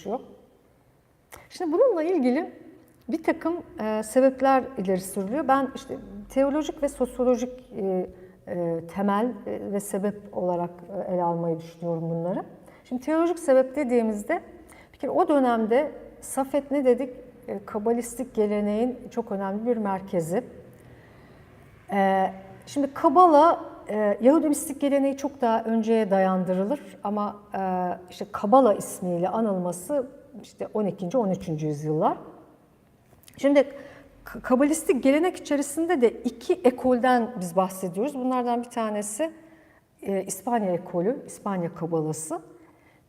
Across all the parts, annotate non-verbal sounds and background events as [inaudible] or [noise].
çalışıyor. Şimdi bununla ilgili bir takım e, sebepler ileri sürülüyor. Ben işte teolojik ve sosyolojik e, e, temel e, ve sebep olarak e, ele almayı düşünüyorum bunları. Şimdi teolojik sebep dediğimizde bir kere o dönemde Safet ne dedik? E, kabalistik geleneğin çok önemli bir merkezi. E, şimdi Kabala, e, Yahudi mistik geleneği çok daha önceye dayandırılır ama e, işte Kabala ismiyle anılması işte 12. 13. yüzyıllar. Şimdi kabalistik gelenek içerisinde de iki ekolden biz bahsediyoruz. Bunlardan bir tanesi e, İspanya ekolü, İspanya kabalası.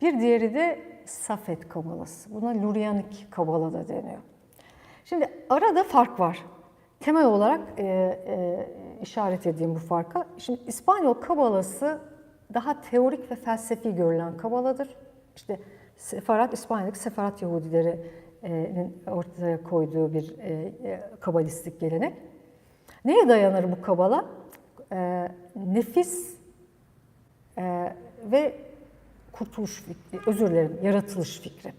Bir diğeri de Safet kabalası. Buna Lurianik kabala da deniyor. Şimdi arada fark var. Temel olarak e, e, işaret edeyim bu farka. Şimdi İspanyol kabalası daha teorik ve felsefi görülen kabaladır. İşte Sefarat, İspanya'daki Sefarat Yahudilerinin ortaya koyduğu bir e, e, kabalistik gelenek. Neye dayanır bu kabala? E, nefis ve kurtuluş fikri, özür dilerim, yaratılış fikri.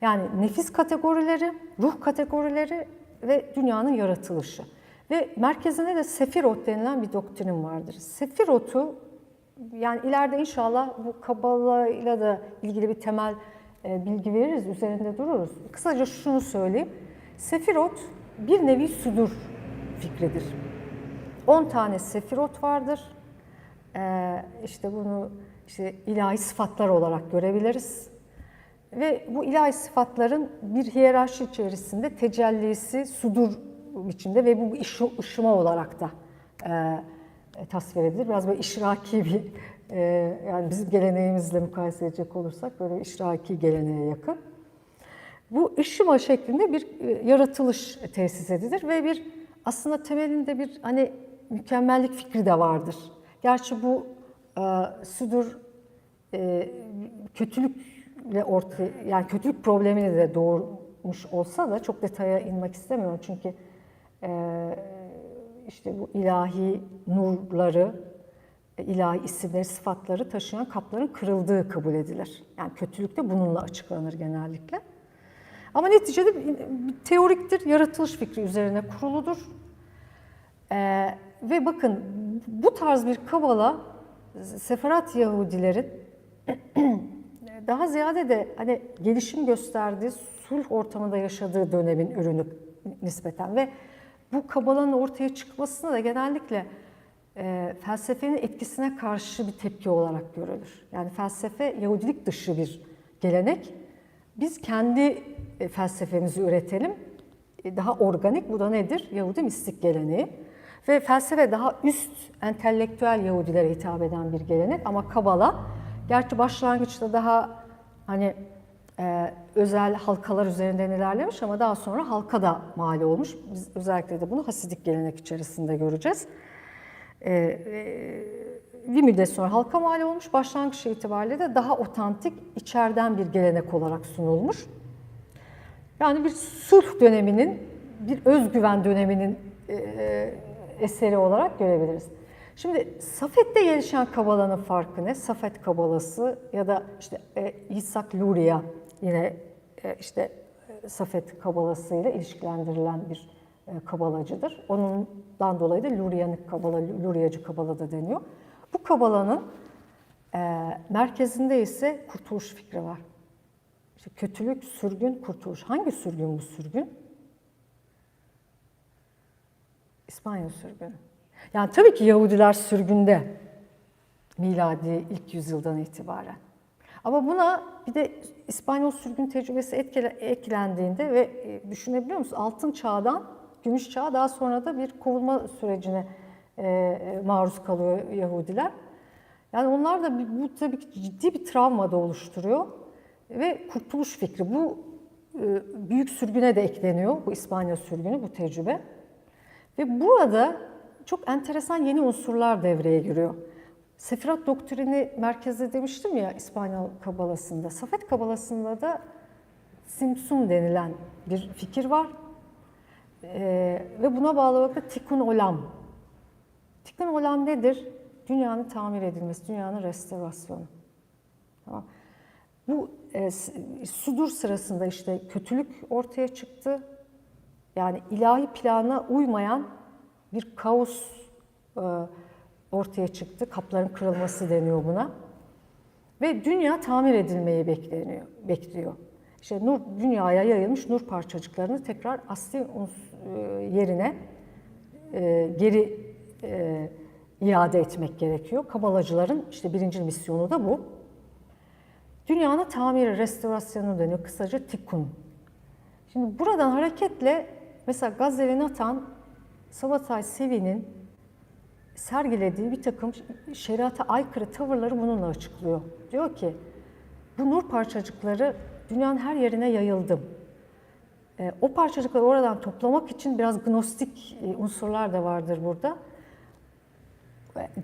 Yani nefis kategorileri, ruh kategorileri ve dünyanın yaratılışı. Ve merkezinde de Sefirot denilen bir doktrin vardır. Sefirot'u yani ileride inşallah bu Kabala'yla da ilgili bir temel e, bilgi veririz, üzerinde dururuz. Kısaca şunu söyleyeyim. Sefirot bir nevi sudur fikridir. 10 tane Sefirot vardır. Ee, işte bunu işte ilahi sıfatlar olarak görebiliriz. Ve bu ilahi sıfatların bir hiyerarşi içerisinde tecellisi sudur biçimde ve bu ışı, ışıma olarak da e, tasvir edilir. Biraz böyle işraki bir, e, yani bizim geleneğimizle mukayese edecek olursak böyle işraki geleneğe yakın. Bu ışıma şeklinde bir e, yaratılış tesis edilir ve bir aslında temelinde bir hani mükemmellik fikri de vardır. Gerçi bu e, sudur e, kötülükle ortaya yani kötülük problemini de doğurmuş olsa da çok detaya inmek istemiyorum çünkü e, işte bu ilahi nurları, ilahi isimleri, sıfatları taşıyan kapların kırıldığı kabul edilir. Yani kötülük de bununla açıklanır genellikle. Ama neticede teoriktir, yaratılış fikri üzerine kuruludur. Ee, ve bakın bu tarz bir kabala Sefarat Yahudilerin [clears throat] daha ziyade de hani gelişim gösterdiği sulh ortamında yaşadığı dönemin ürünü nispeten ve bu kabalanın ortaya çıkmasına da genellikle e, felsefenin etkisine karşı bir tepki olarak görülür. Yani felsefe Yahudilik dışı bir gelenek. Biz kendi e, felsefemizi üretelim. E, daha organik, bu da nedir? Yahudi mistik geleneği. Ve felsefe daha üst entelektüel Yahudilere hitap eden bir gelenek ama Kabala gerçi başlangıçta daha hani e, özel halkalar üzerinden ilerlemiş ama daha sonra halka da mal olmuş. Biz özellikle de bunu Hasidik gelenek içerisinde göreceğiz. E, e, bir müddet sonra halka mal olmuş. Başlangıç itibariyle de daha otantik, içeriden bir gelenek olarak sunulmuş. Yani bir sulh döneminin, bir özgüven döneminin e, eseri olarak görebiliriz. Şimdi Safet'te gelişen kabalanın farkı ne? Safet kabalası ya da işte e, İshak Luria yine e, işte e, Safet kabalasıyla ilişkilendirilen bir e, kabalacıdır. Ondan dolayı da Lurianik kabala, Luriacı kabala da deniyor. Bu kabalanın merkezinde ise kurtuluş fikri var. İşte kötülük, sürgün, kurtuluş. Hangi sürgün bu sürgün? İspanya sürgünü. Yani tabii ki Yahudiler sürgünde miladi ilk yüzyıldan itibaren. Ama buna bir de İspanyol sürgün tecrübesi eklendiğinde ve e, düşünebiliyor musunuz? Altın çağdan gümüş çağa daha sonra da bir kovulma sürecine e, maruz kalıyor Yahudiler. Yani onlar da bu tabii ki ciddi bir travma da oluşturuyor ve kurtuluş fikri bu e, büyük sürgüne de ekleniyor bu İspanya sürgünü bu tecrübe. Ve burada çok enteresan yeni unsurlar devreye giriyor. Sefirat doktrini merkezde demiştim ya İspanyol kabalasında. Safet kabalasında da simsum denilen bir fikir var. Ee, ve buna bağlı olarak da tikun olam. Tikun olam nedir? Dünyanın tamir edilmesi, dünyanın restorasyonu. Tamam. Bu e, sudur sırasında işte kötülük ortaya çıktı. Yani ilahi plana uymayan bir kaos e, ortaya çıktı. Kapların kırılması deniyor buna. Ve dünya tamir edilmeyi bekleniyor, bekliyor. İşte nur dünyaya yayılmış nur parçacıklarını tekrar asli e, yerine e, geri e, iade etmek gerekiyor. Kabalacıların işte birinci misyonu da bu. Dünyanın tamiri, restorasyonu deniyor. Kısaca tikkun. Şimdi buradan hareketle mesela Gazze ve Natan Sabatay Sevi'nin sergilediği bir takım şeriata aykırı tavırları bununla açıklıyor. Diyor ki bu nur parçacıkları dünyanın her yerine yayıldı. E, o parçacıkları oradan toplamak için biraz gnostik e, unsurlar da vardır burada.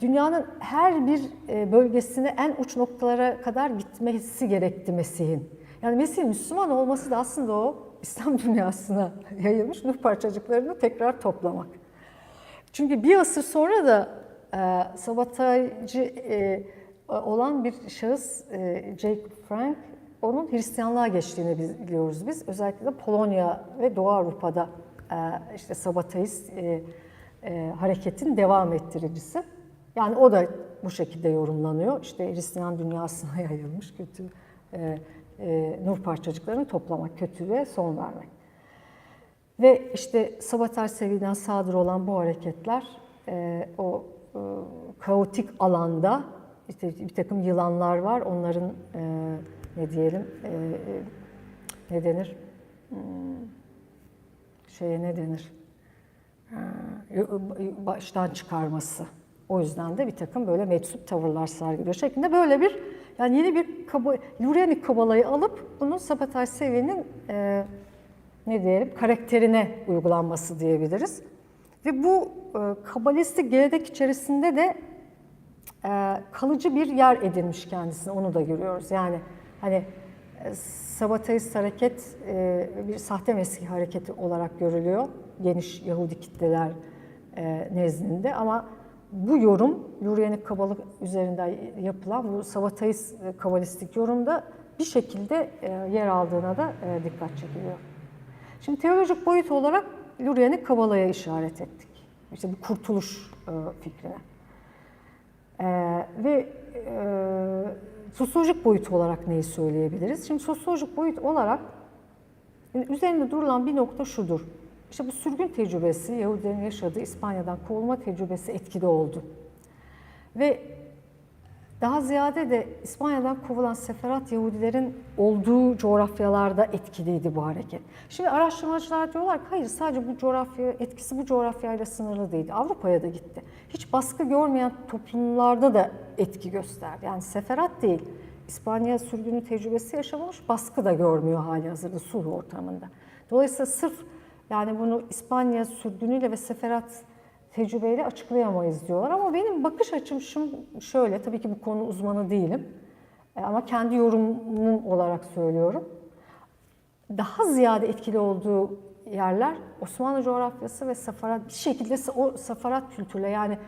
Dünyanın her bir e, bölgesine en uç noktalara kadar gitmesi gerekti Mesih'in. Yani Mesih'in Müslüman olması da aslında o İslam [laughs] dünyasına yayılmış nur parçacıklarını tekrar toplamak. Çünkü bir asır sonra da e, sabotajcı e, olan bir şahıs e, Jake Frank onun Hristiyanlığa geçtiğini biliyoruz biz. Özellikle de Polonya ve Doğu Avrupa'da e, işte sabotajist e, e, hareketin devam ettiricisi. Yani o da bu şekilde yorumlanıyor. İşte Hristiyan dünyasına [laughs] yayılmış kötü e, e, nur parçacıklarını toplamak, kötülüğe son vermek. Ve işte sabotaj seviyeden sadır olan bu hareketler e, o e, kaotik alanda işte bir takım yılanlar var. Onların e, ne diyelim ne denir? Hmm, şeye ne denir? Baştan çıkarması. O yüzden de bir takım böyle meczup tavırlar sergiliyor şeklinde böyle bir yani yeni bir kaba, Lurianik kabalayı alıp bunu sabotaj seviyenin e, ne diyelim karakterine uygulanması diyebiliriz. Ve bu e, kabalistik gelenek içerisinde de e, kalıcı bir yer edinmiş kendisine onu da görüyoruz. Yani hani e, sabotajist hareket e, bir sahte Mesih hareketi olarak görülüyor geniş Yahudi kitleler e, nezdinde ama bu yorum Lurianik kabalık üzerinden yapılan bu sabotajist e, kabalistik yorumda bir şekilde e, yer aldığına da e, dikkat çekiliyor. Şimdi teolojik boyut olarak Lurianik Kabala'ya işaret ettik. İşte bu kurtuluş e, fikrine. E, ve e, sosyolojik boyut olarak neyi söyleyebiliriz? Şimdi sosyolojik boyut olarak şimdi üzerinde durulan bir nokta şudur. İşte bu sürgün tecrübesi, Yahudilerin yaşadığı İspanya'dan kovulma tecrübesi etkili oldu. Ve daha ziyade de İspanya'dan kovulan seferat Yahudilerin olduğu coğrafyalarda etkiliydi bu hareket. Şimdi araştırmacılar diyorlar ki hayır sadece bu coğrafya etkisi bu coğrafyayla sınırlı değildi. Avrupa'ya da gitti. Hiç baskı görmeyen toplumlarda da etki gösterdi. Yani seferat değil. İspanya sürgünü tecrübesi yaşamamış, baskı da görmüyor hali hazırda sulh ortamında. Dolayısıyla sırf yani bunu İspanya sürgünüyle ve seferat tecrübeyle açıklayamayız diyorlar. Ama benim bakış açım şöyle, tabii ki bu konu uzmanı değilim. E, Ama kendi yorumum olarak söylüyorum. Daha ziyade etkili olduğu yerler Osmanlı coğrafyası ve safarat bir şekilde o safarat kültürüyle yani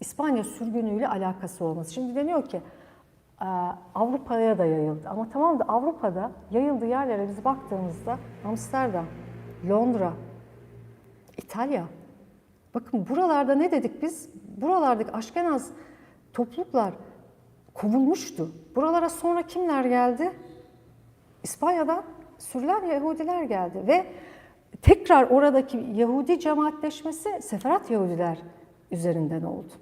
İspanya sürgünüyle alakası olması. Şimdi deniyor ki e, Avrupa'ya da yayıldı. Ama tamam da Avrupa'da yayıldığı yerlere biz baktığımızda Amsterdam, Londra, İtalya, Bakın buralarda ne dedik biz? Buralardaki Aşkenaz topluluklar kovulmuştu. Buralara sonra kimler geldi? İspanya'dan sürülen Yahudiler geldi ve tekrar oradaki Yahudi cemaatleşmesi Seferat Yahudiler üzerinden oldu.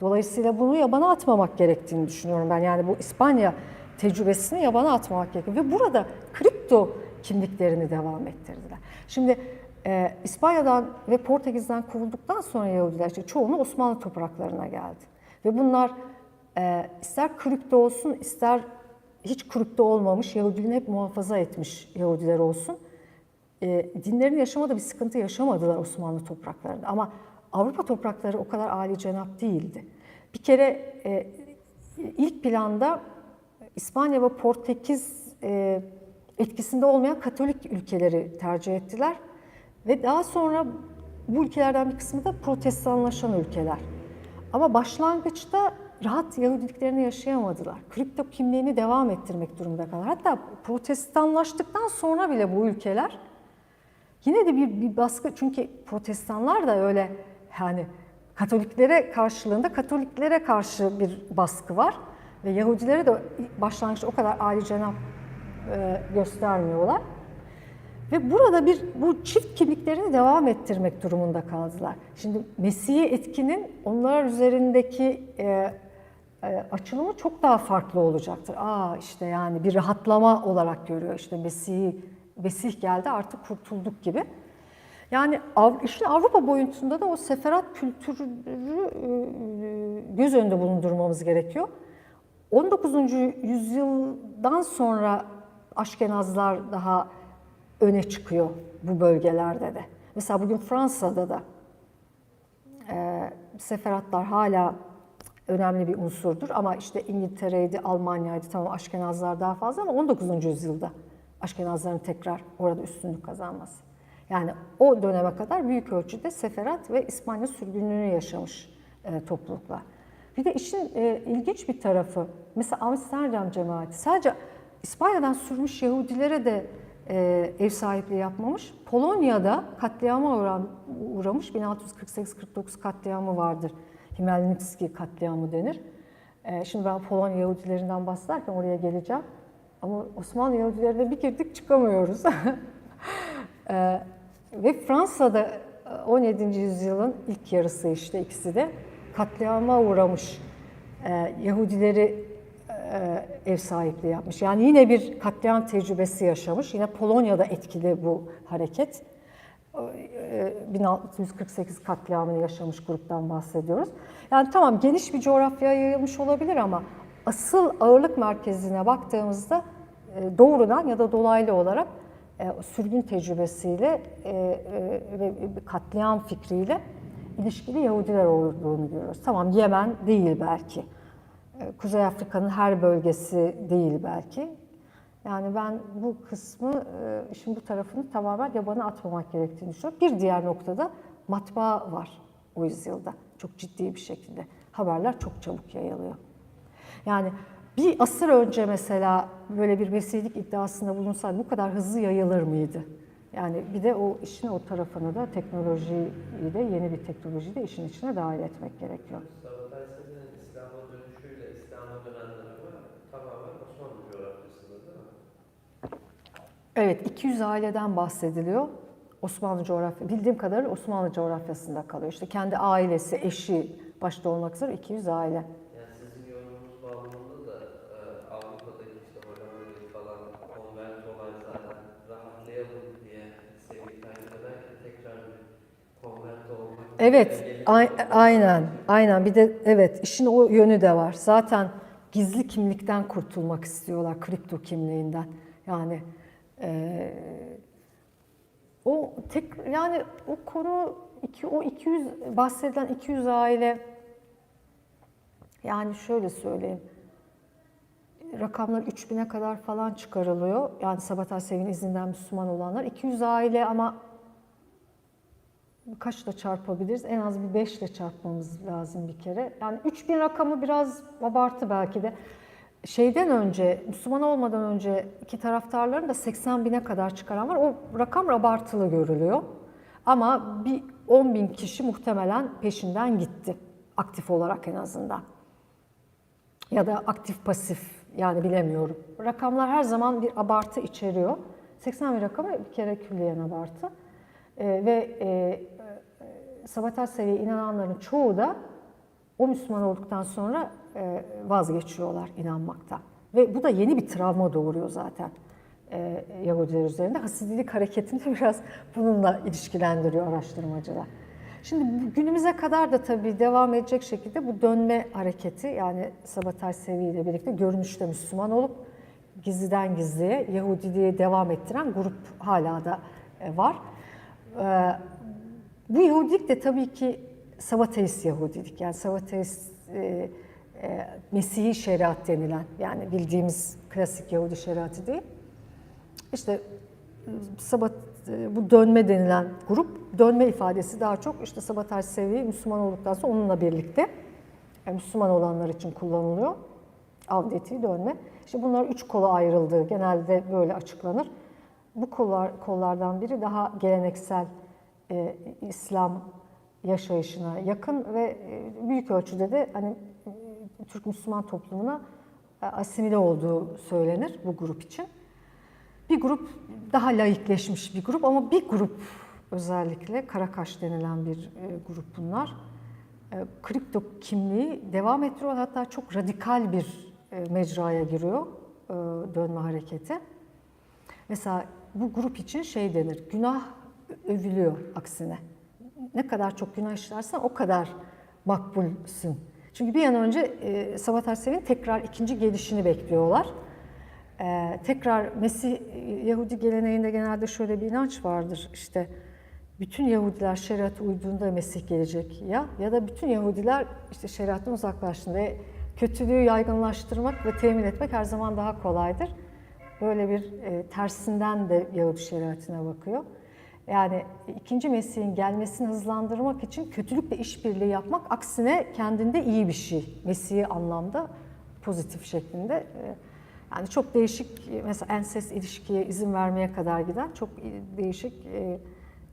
Dolayısıyla bunu yabana atmamak gerektiğini düşünüyorum ben. Yani bu İspanya tecrübesini yabana atmamak gerekiyor. Ve burada kripto kimliklerini devam ettirdiler. Şimdi e, İspanya'dan ve Portekiz'den kovulduktan sonra Yahudiler işte çoğunu Osmanlı topraklarına geldi. Ve bunlar e, ister kripto olsun ister hiç kripto olmamış Yahudiliğini hep muhafaza etmiş Yahudiler olsun. E, dinlerini yaşamada bir sıkıntı yaşamadılar Osmanlı topraklarında. Ama Avrupa toprakları o kadar âli cenap değildi. Bir kere e, ilk planda İspanya ve Portekiz e, etkisinde olmayan Katolik ülkeleri tercih ettiler. Ve daha sonra bu ülkelerden bir kısmı da protestanlaşan ülkeler. Ama başlangıçta rahat Yahudiliklerini yaşayamadılar. Kripto kimliğini devam ettirmek durumunda kaldılar. Hatta protestanlaştıktan sonra bile bu ülkeler yine de bir, bir baskı çünkü protestanlar da öyle yani Katoliklere karşılığında Katoliklere karşı bir baskı var ve Yahudilere de başlangıçta o kadar âli cenap göstermiyorlar. Ve burada bir bu çift kimliklerini devam ettirmek durumunda kaldılar. Şimdi Mesih'i etkinin onlar üzerindeki e, e, açılımı çok daha farklı olacaktır. Aa işte yani bir rahatlama olarak görüyor. İşte Mesih Mesih geldi artık kurtulduk gibi. Yani işte Avrupa boyutunda da o seferat kültürü e, göz önünde bulundurmamız gerekiyor. 19. yüzyıldan sonra Aşkenazlar daha öne çıkıyor bu bölgelerde de. Mesela bugün Fransa'da da e, seferatlar hala önemli bir unsurdur ama işte İngiltere'ydi, Almanya'ydı tamam Aşkenazlar daha fazla ama 19. yüzyılda Aşkenazların tekrar orada üstünlük kazanması. Yani o döneme kadar büyük ölçüde seferat ve İspanya sürgünlüğünü yaşamış e, topluluklar. Bir de işin e, ilginç bir tarafı, mesela Amsterdam cemaati sadece İspanya'dan sürmüş Yahudilere de ev sahipliği yapmamış. Polonya'da katliama uğramış 1648-49 katliamı vardır. Himelnitski katliamı denir. E, şimdi ben Polonya Yahudilerinden bahsederken oraya geleceğim. Ama Osmanlı Yahudilerine bir girdik çıkamıyoruz. [laughs] e, ve Fransa'da e, 17. yüzyılın ilk yarısı işte ikisi de katliama uğramış e, Yahudileri e, ev sahipliği yapmış. Yani yine bir katliam tecrübesi yaşamış. Yine Polonya'da etkili bu hareket. E, 1648 katliamını yaşamış gruptan bahsediyoruz. Yani tamam geniş bir coğrafyaya yayılmış olabilir ama asıl ağırlık merkezine baktığımızda e, doğrudan ya da dolaylı olarak e, sürgün tecrübesiyle e, e, ve katliam fikriyle ilişkili Yahudiler olduğunu görüyoruz. Tamam Yemen değil belki. Kuzey Afrika'nın her bölgesi değil belki. Yani ben bu kısmı, e, işin bu tarafını tamamen yabana atmamak gerektiğini düşünüyorum. Bir diğer noktada matbaa var o yüzyılda. Çok ciddi bir şekilde. Haberler çok çabuk yayılıyor. Yani bir asır önce mesela böyle bir mesihlik iddiasında bulunsaydı bu kadar hızlı yayılır mıydı? Yani bir de o işin o tarafını da teknolojiyi de yeni bir teknolojiyi de işin içine dahil etmek gerekiyor. Evet 200 aileden bahsediliyor. Osmanlı coğrafya, bildiğim kadarıyla Osmanlı coğrafyasında kalıyor. İşte kendi ailesi, eşi başta olmak üzere 200 aile. Yani sizin yorumunuz bağlamında da e, Avrupa'daki işte Hollanda'daki falan konvert olan zaten rahatlayalım diye sevgi takip ederken tekrar olmak. Evet, aynen, aynen. Bir de evet, işin o yönü de var. Zaten gizli kimlikten kurtulmak istiyorlar, kripto kimliğinden. Yani eee, o tek yani o konu iki, o 200 bahsedilen 200 aile yani şöyle söyleyeyim. Rakamlar 3000'e kadar falan çıkarılıyor. Yani Sabahat Sevin izinden Müslüman olanlar. 200 aile ama kaçla çarpabiliriz? En az bir 5 ile çarpmamız lazım bir kere. Yani 3000 rakamı biraz abartı belki de. Şeyden önce, Müslüman olmadan önce iki taraftarların da 80 bine kadar çıkaran var. O rakam abartılı görülüyor. Ama bir 10 bin kişi muhtemelen peşinden gitti. Aktif olarak en azından. Ya da aktif pasif yani bilemiyorum. Rakamlar her zaman bir abartı içeriyor. 80 bin rakamı bir kere külliyen abartı. Ee, ve e, e, sabotaj seviye inananların çoğu da o Müslüman olduktan sonra e, vazgeçiyorlar inanmaktan. Ve bu da yeni bir travma doğuruyor zaten e, Yahudiler üzerinde. Hasidilik hareketini [laughs] biraz bununla ilişkilendiriyor araştırmacılar. Şimdi günümüze kadar da tabii devam edecek şekilde bu dönme hareketi yani sabotaj seviyeyle birlikte görünüşte Müslüman olup gizliden gizliye Yahudiliğe devam ettiren grup hala da e, var. Bu Yahudilik de tabii ki Savateist Yahudilik. Yani Savateist e, Mesih'i şeriat denilen yani bildiğimiz klasik Yahudi şeriatı değil. İşte e, Sabat e, bu dönme denilen grup dönme ifadesi daha çok işte Sabataj seviye Müslüman olduktan sonra onunla birlikte yani Müslüman olanlar için kullanılıyor. Avdeti dönme. İşte bunlar üç kola ayrıldığı genelde böyle açıklanır. Bu kollar, kollardan biri daha geleneksel e, İslam yaşayışına yakın ve e, büyük ölçüde de hani Türk Müslüman toplumuna e, asimile olduğu söylenir bu grup için. Bir grup daha laikleşmiş bir grup ama bir grup özellikle Karakaş denilen bir e, grup bunlar. E, kripto kimliği devam ettiriyor hatta çok radikal bir mecraya giriyor dönme hareketi. Mesela bu grup için şey denir, günah övülüyor aksine. Ne kadar çok günah işlersen o kadar makbulsün. Çünkü bir an önce e, Sabahat Sevin tekrar ikinci gelişini bekliyorlar. E, tekrar Mesih Yahudi geleneğinde genelde şöyle bir inanç vardır. İşte bütün Yahudiler şeriata uyduğunda Mesih gelecek ya ya da bütün Yahudiler işte şeriattan uzaklaştığında E, kötülüğü yaygınlaştırmak ve temin etmek her zaman daha kolaydır. Böyle bir e, tersinden de Yahudi şeriatına bakıyor. Yani ikinci Mesih'in gelmesini hızlandırmak için kötülükle işbirliği yapmak aksine kendinde iyi bir şey. Mesih'i anlamda pozitif şeklinde. E, Yani çok değişik mesela enses ilişkiye izin vermeye kadar giden çok değişik e,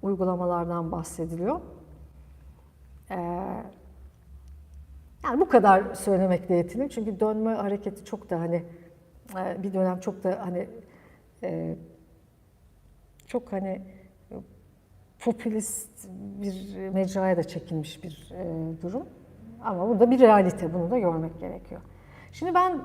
uygulamalardan bahsediliyor. E, yani bu kadar söylemekle yetineyim. Çünkü dönme hareketi çok da hani e, bir dönem çok da hani e, çok hani popülist bir mecraya da çekilmiş bir e, durum. Ama bu da bir realite. Bunu da görmek gerekiyor. Şimdi ben